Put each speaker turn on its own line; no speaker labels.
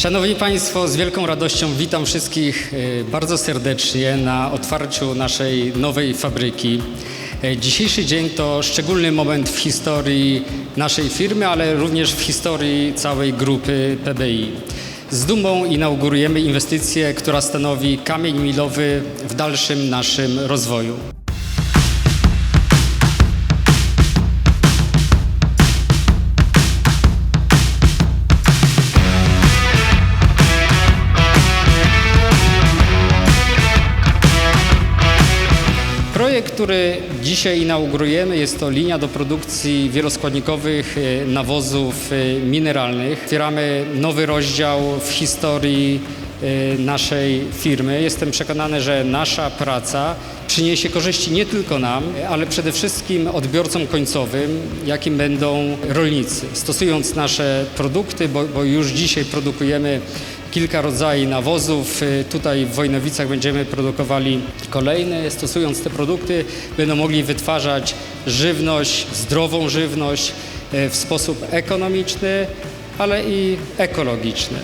Szanowni Państwo, z wielką radością witam wszystkich e, bardzo serdecznie na otwarciu naszej nowej fabryki. E, Dzisiejszy dzień to szczególny moment w historii naszej firmy, ale również w historii całej grupy PBI. Z dumą inaugurujemy inwestycję, która stanowi kamień milowy w dalszym naszym rozwoju. Projekt, który dzisiaj inaugurujemy, jest to linia do produkcji wieloskładnikowych e, nawozów e, mineralnych. Otwieramy nowy rozdział w historii e, naszej firmy. Jestem przekonany, że nasza praca przyniesie korzyści nie tylko nam, ale przede wszystkim odbiorcom końcowym, jakim będą rolnicy. Stosując nasze produkty, bo, bo już dzisiaj produkujemy kilka rodzajów nawozów. Y, Tutaj w Wojnowicach będziemy produkowali kolejne. Stosując te produkty, będą mogli wytwarzać żywność, zdrową żywność y, w sposób ekonomiczny, ale i ekologiczny.